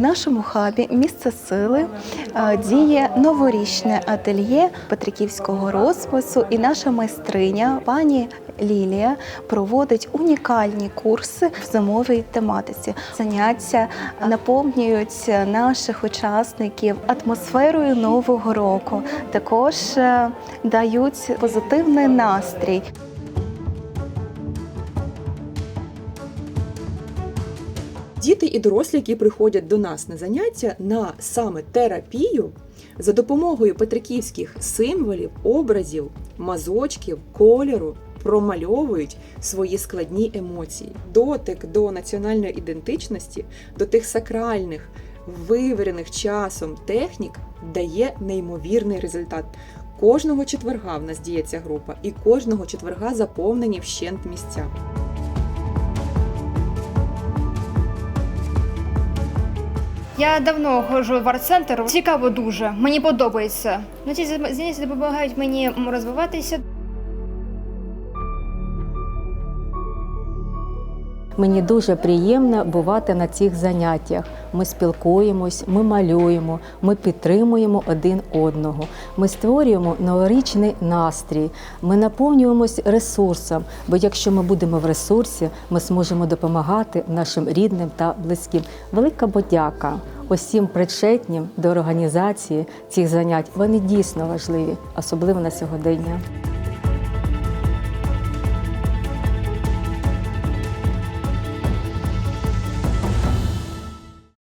Нашому хабі місце сили е, діє новорічне ательє Петриківського розпису, і наша майстриня пані Лілія проводить унікальні курси в зимовій тематиці. Заняття наповнюють наших учасників атмосферою нового року. Також е, дають позитивний настрій. Діти і дорослі, які приходять до нас на заняття на саме терапію, за допомогою петриківських символів, образів, мазочків, кольору промальовують свої складні емоції, дотик до національної ідентичності, до тих сакральних, виверених часом технік дає неймовірний результат. Кожного четверга в нас діє ця група, і кожного четверга заповнені вщент місця. Я давно ходжу в арт-центр. Цікаво дуже. Мені подобається. Ну, ці заняття допомагають мені розвиватися. Мені дуже приємно бувати на цих заняттях. Ми спілкуємось, ми малюємо, ми підтримуємо один одного. Ми створюємо новорічний настрій. Ми наповнюємось ресурсом. Бо якщо ми будемо в ресурсі, ми зможемо допомагати нашим рідним та близьким. Велика подяка усім причетнім до організації цих занять. Вони дійсно важливі, особливо на сьогодення.